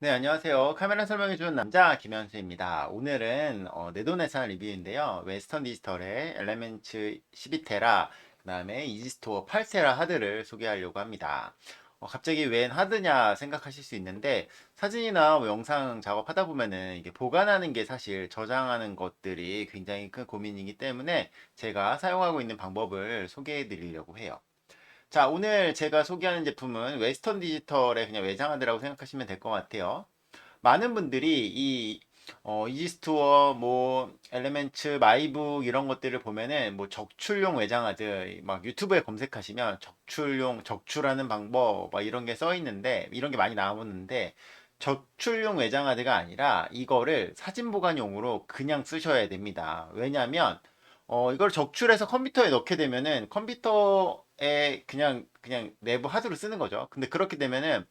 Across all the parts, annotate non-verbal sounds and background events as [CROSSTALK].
네, 안녕하세요. 카메라 설명해주는 남자 김현수입니다. 오늘은 어, 내돈내산 리뷰인데요. 웨스턴 디지털의 엘레멘츠 12테라, 그 다음에 이지스토어 8테라 하드를 소개하려고 합니다. 어, 갑자기 웬 하드냐 생각하실 수 있는데 사진이나 뭐 영상 작업하다 보면은 이게 보관하는 게 사실 저장하는 것들이 굉장히 큰 고민이기 때문에 제가 사용하고 있는 방법을 소개해 드리려고 해요. 자, 오늘 제가 소개하는 제품은 웨스턴 디지털의 그냥 외장하드라고 생각하시면 될 것 같아요. 많은 분들이 이 어, 이지스토어, 뭐 엘레멘츠, 마이북 이런 것들을 보면은 뭐 적출용 외장하드 막 유튜브에 검색하시면 적출용 적출하는 방법 막 이런 게 써 있는데 이런 게 많이 나오는데 적출용 외장하드가 아니라 이거를 사진 보관용으로 그냥 쓰셔야 됩니다. 왜냐하면 어, 이걸 적출해서 컴퓨터에 넣게 되면은 컴퓨터 에 그냥 그냥 내부 하드로 쓰는 거죠. 근데 그렇게 되면은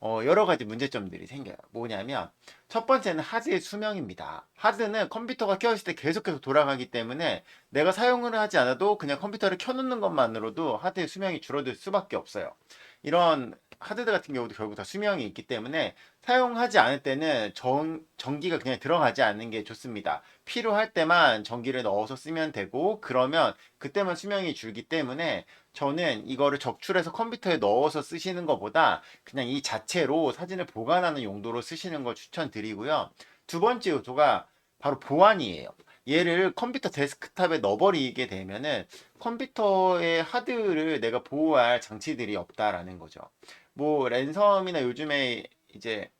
어, 여러 가지 문제점들이 생겨요. 뭐냐면 첫 번째는 하드의 수명입니다. 하드는 컴퓨터가 켜있을 때 계속해서 돌아가기 때문에 내가 사용을 하지 않아도 그냥 컴퓨터를 켜놓는 것만으로도 하드의 수명이 줄어들 수밖에 없어요. 이런 하드들 같은 경우도 결국 다 수명이 있기 때문에 사용하지 않을 때는 전, 전기가 그냥 들어가지 않는 게 좋습니다. 필요할 때만 전기를 넣어서 쓰면 되고 그러면 그때만 수명이 줄기 때문에 저는 이거를 적출해서 컴퓨터에 넣어서 쓰시는 것보다 그냥 이 자체로 사진을 보관하는 용도로 쓰시는 걸 추천드리고요. 두 번째 요소가 바로 보안이에요. 얘를 컴퓨터 데스크탑에 넣어버리게 되면은 컴퓨터의 하드를 내가 보호할 장치들이 없다라는 거죠. 뭐 랜섬이나 요즘에 이제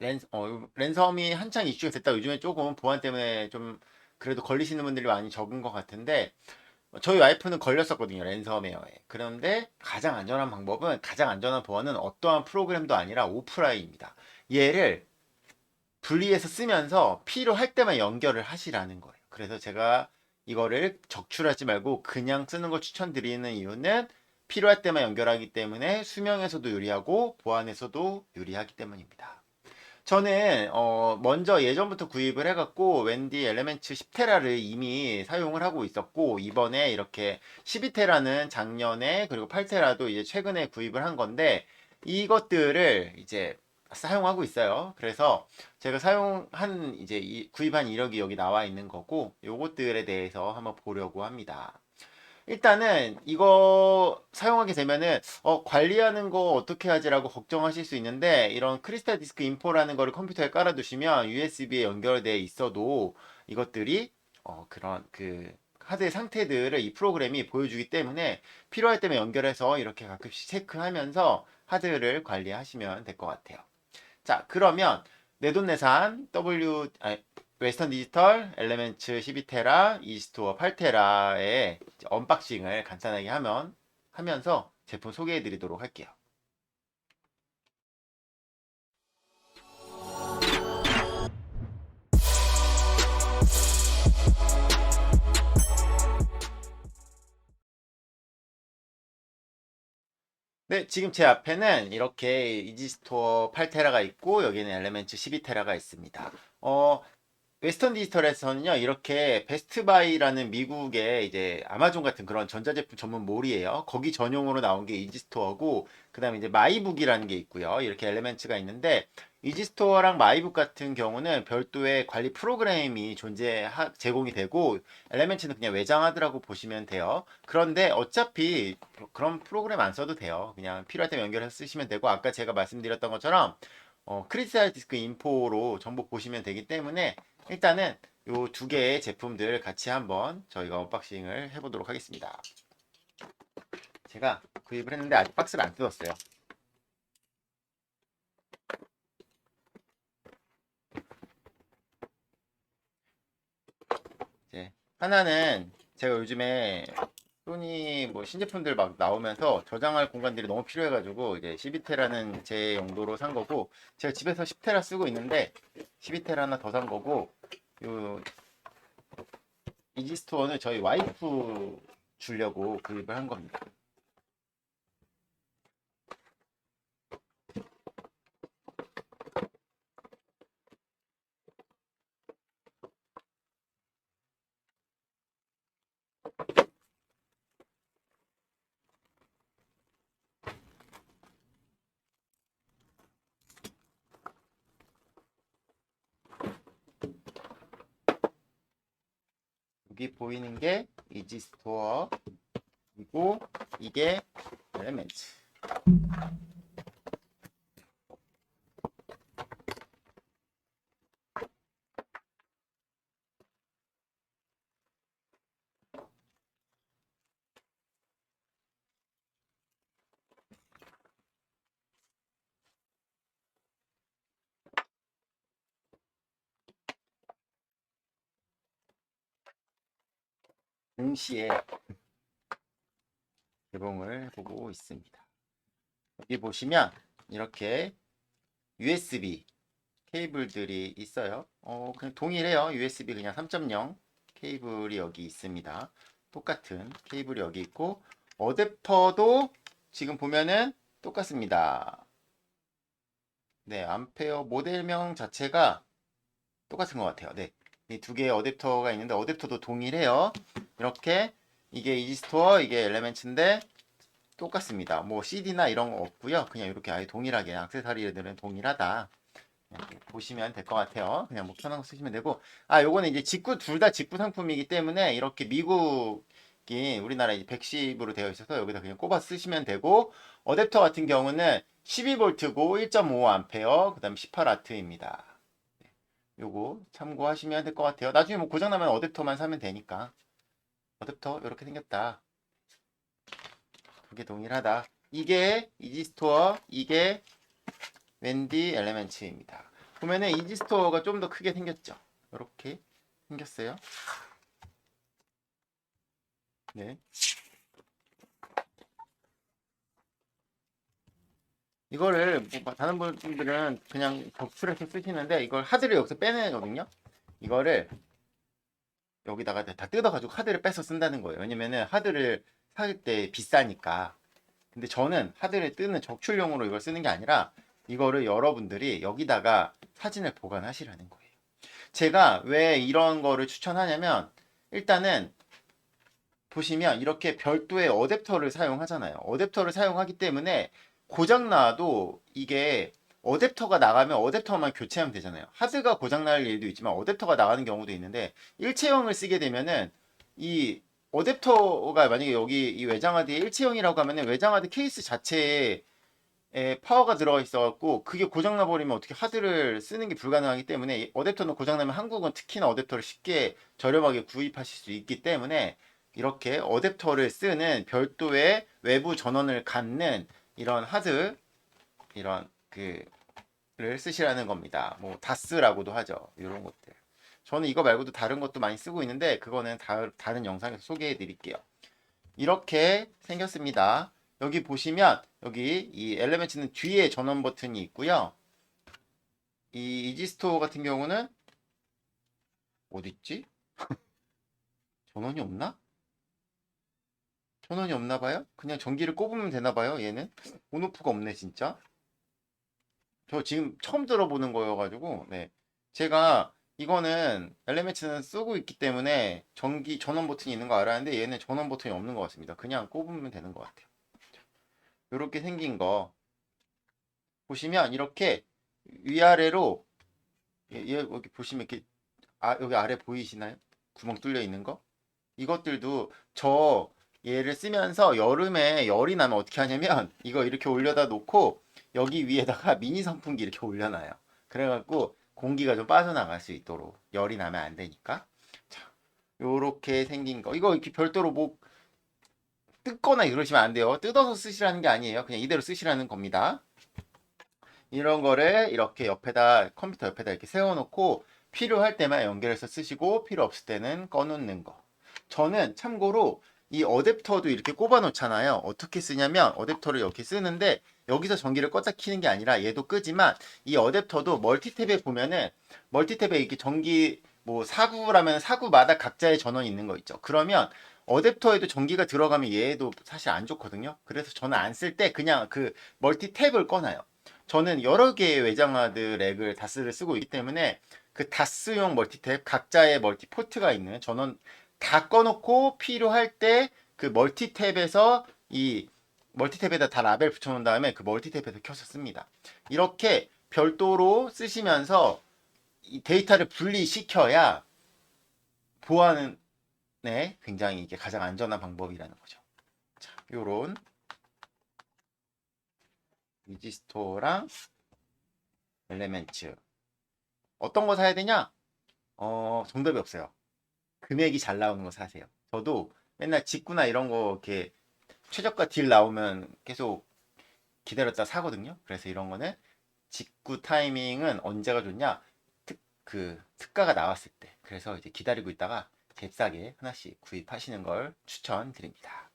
랜, 어, 랜섬이 한창 이슈가 됐다 요즘에 조금 보안 때문에 좀 그래도 걸리시는 분들이 많이 적은 것 같은데 저희 와이프는 걸렸었거든요 랜섬웨어에. 그런데 가장 안전한 방법은 가장 안전한 보안은 어떠한 프로그램도 아니라 오프라인입니다. 얘를 분리해서 쓰면서 필요할 때만 연결을 하시라는 거예요. 그래서 제가 이거를 적출하지 말고 그냥 쓰는 걸 추천드리는 이유는 필요할 때만 연결하기 때문에 수명에서도 유리하고 보안에서도 유리하기 때문입니다. 저는 어 먼저 예전부터 구입을 해갖고 웬디 엘레멘츠 10테라를 이미 사용을 하고 있었고 이번에 이렇게 12테라는 작년에 그리고 8테라도 이제 최근에 구입을 한 건데 이것들을 이제 사용하고 있어요. 그래서 제가 사용한 이제 이 구입한 이력이 여기 나와 있는 거고 요것들에 대해서 한번 보려고 합니다. 일단은 이거 사용하게 되면은 어, 관리하는 거 어떻게 하지라고 걱정하실 수 있는데 이런 크리스탈 디스크 인포라는 거를 컴퓨터에 깔아두시면 USB에 연결돼 있어도 이것들이 어, 그런 그 하드의 상태들을 이 프로그램이 보여주기 때문에 필요할 때면 연결해서 이렇게 가끔씩 체크하면서 하드를 관리하시면 될 것 같아요. 자, 그러면 내돈내산 W 아니, 웨스턴 디지털 엘레멘츠 12테라 이스토어 8테라의 언박싱을 간단하게 하면 하면서 제품 소개해 드리도록 할게요. 네, 지금 제 앞에는 이렇게 이지스토어 8테라가 있고 여기는 엘레멘츠 12테라가 있습니다. 어, 웨스턴 디지털에서는요, 이렇게 베스트바이라는 미국의 이제 아마존 같은 그런 전자제품 전문 몰이에요. 거기 전용으로 나온 게 이지스토어고, 그 다음에 이제 마이북이라는 게 있고요. 이렇게 엘레멘츠가 있는데, 이지스토어랑 마이북 같은 경우는 별도의 관리 프로그램이 존재, 제공이 되고, 엘레멘츠는 그냥 외장하드라고 보시면 돼요. 그런데 어차피 그런 프로그램 안 써도 돼요. 그냥 필요할 때 연결해서 쓰시면 되고, 아까 제가 말씀드렸던 것처럼, 어, 크리스탈 디스크 인포로 정보 보시면 되기 때문에 일단은 요두 개의 제품들 같이 한번 저희가 언박싱을 해보도록 하겠습니다. 제가 구입을 했는데 아직 박스를 안 뜯었어요. 이제 하나는 제가 요즘에 소니 뭐 신제품들 막 나오면서 저장할 공간들이 너무 필요해가지고 이제 12테라는 제 용도로 산 거고 제가 집에서 10테라 쓰고 있는데 12테라 하나 더 산 거고 요 이지스토어는 저희 와이프 주려고 구입을 한 겁니다. 여기 보이는 게 이지 스토어 그리고 이게 엘레멘트 동시에 개봉을 해보고 있습니다. 여기 보시면 이렇게 USB 케이블들이 있어요. 어, 그냥 동일해요. USB 그냥 3.0 케이블이 여기 있습니다. 똑같은 케이블이 여기 있고 어댑터도 지금 보면은 똑같습니다. 네, 암페어 모델명 자체가 똑같은 것 같아요. 네. 이 두 개의 어댑터가 있는데 어댑터도 동일해요. 이렇게 이게 이지스토어 이게 엘레멘츠인데 똑같습니다. 뭐 CD나 이런 거 없고요. 그냥 이렇게 아예 동일하게 액세서리들은 동일하다. 보시면 될 것 같아요. 그냥 뭐 편한 거 쓰시면 되고 아 요거는 이제 직구 둘 다 직구 상품이기 때문에 이렇게 미국이 우리나라 110으로 되어 있어서 여기다 그냥 꼽아 쓰시면 되고 어댑터 같은 경우는 12V고 1.5A 그 다음 18W입니다. 요거 참고하시면 될 것 같아요. 나중에 뭐 고장나면 어댑터만 사면 되니까. 어댑터 이렇게 생겼다. 두개 동일하다. 이게 이지스토어, 이게 웬디 엘레멘츠입니다. 보면은 이지스토어가 좀 더 크게 생겼죠. 이렇게 생겼어요. 네. 이거를 뭐 다른 분들은 그냥 격출해서 쓰시는데 이걸 하드를 여기서 빼내거든요. 이거를 여기다가 다 뜯어가지고 하드를 빼서 쓴다는 거예요. 왜냐면은 하드를 살 때 비싸니까. 근데 저는 하드를 뜨는 적출용으로 이걸 쓰는 게 아니라 이거를 여러분들이 여기다가 사진을 보관하시라는 거예요. 제가 왜 이런 거를 추천하냐면 일단은 보시면 이렇게 별도의 어댑터를 사용하잖아요. 어댑터를 사용하기 때문에 고장 나도 이게 어댑터가 나가면 어댑터만 교체하면 되잖아요. 하드가 고장날 일도 있지만 어댑터가 나가는 경우도 있는데 일체형을 쓰게 되면은 이 어댑터가 만약에 여기 이 외장하드에 일체형이라고 하면은 외장하드 케이스 자체에 파워가 들어가 있어갖고 그게 고장나 버리면 어떻게 하드를 쓰는 게 불가능하기 때문에 어댑터는 고장나면 한국은 특히나 어댑터를 쉽게 저렴하게 구입하실 수 있기 때문에 이렇게 어댑터를 쓰는 별도의 외부 전원을 갖는 이런 하드 이런 그를 쓰시라는 겁니다. 뭐 다스라고도 하죠. 이런 것들. 저는 이거 말고도 다른 것도 많이 쓰고 있는데 그거는 다, 다른 영상에서 소개해 드릴게요. 이렇게 생겼습니다. 여기 보시면 여기 이 엘레멘츠는 뒤에 전원 버튼이 있고요. 이 이지스토어 같은 경우는 어디 있지? [LAUGHS] 전원이 없나? 전원이 없나 봐요? 그냥 전기를 꼽으면 되나 봐요, 얘는. 온오프가 없네, 진짜. 저 지금 처음 들어보는 거여가지고, 네. 제가 이거는 엘레멘츠는 쓰고 있기 때문에 전기 전원 버튼이 있는 거 알았는데 얘는 전원 버튼이 없는 것 같습니다. 그냥 꼽으면 되는 것 같아요. 이렇게 생긴 거 보시면 이렇게 위아래로 얘, 얘 여기 보시면 이렇게 아 여기 아래 보이시나요? 구멍 뚫려 있는 거? 이것들도 저 얘를 쓰면서 여름에 열이 나면 어떻게 하냐면 이거 이렇게 올려다 놓고 여기 위에다가 [LAUGHS] 미니 선풍기 이렇게 올려놔요. 그래갖고 공기가 좀 빠져나갈 수 있도록 열이 나면 안 되니까 자 요렇게 생긴 거 이거 이렇게 별도로 뭐 뜯거나 이러시면 안 돼요. 뜯어서 쓰시라는 게 아니에요. 그냥 이대로 쓰시라는 겁니다. 이런 거를 이렇게 옆에다 컴퓨터 옆에다 이렇게 세워놓고 필요할 때만 연결해서 쓰시고 필요 없을 때는 꺼놓는 거. 저는 참고로 이 어댑터도 이렇게 꼽아 놓잖아요. 어떻게 쓰냐면 어댑터를 이렇게 쓰는데 여기서 전기를 껐다 키는 게 아니라 얘도 끄지만 이 어댑터도 멀티탭에 보면은 멀티탭에 이렇게 전기 뭐 사구라면 사구마다 각자의 전원이 있는 거 있죠. 그러면 어댑터에도 전기가 들어가면 얘도 사실 안 좋거든요. 그래서 저는 안 쓸 때 그냥 그 멀티탭을 꺼놔요. 저는 여러 개의 외장하드 렉을 다스를 쓰고 있기 때문에 그 다스용 멀티탭 각자의 멀티 포트가 있는 전원 다 꺼놓고 필요할 때 그 멀티탭에서 이 멀티탭에다 다 라벨 붙여놓은 다음에 그 멀티탭에서 켜서 씁니다. 이렇게 별도로 쓰시면서 이 데이터를 분리시켜야 보안은 굉장히 이게 가장 안전한 방법이라는 거죠. 자, 요런 이지스토어랑 엘레멘츠 어떤 거 사야 되냐? 어, 정답이 없어요. 금액이 잘 나오는 거 사세요. 저도 맨날 직구나 이런 거 이렇게 최저가 딜 나오면 계속 기다렸다 사거든요. 그래서 이런 거는 직구 타이밍은 언제가 좋냐? 특, 그 특가가 나왔을 때. 그래서 이제 기다리고 있다가 잽싸게 하나씩 구입하시는 걸 추천드립니다.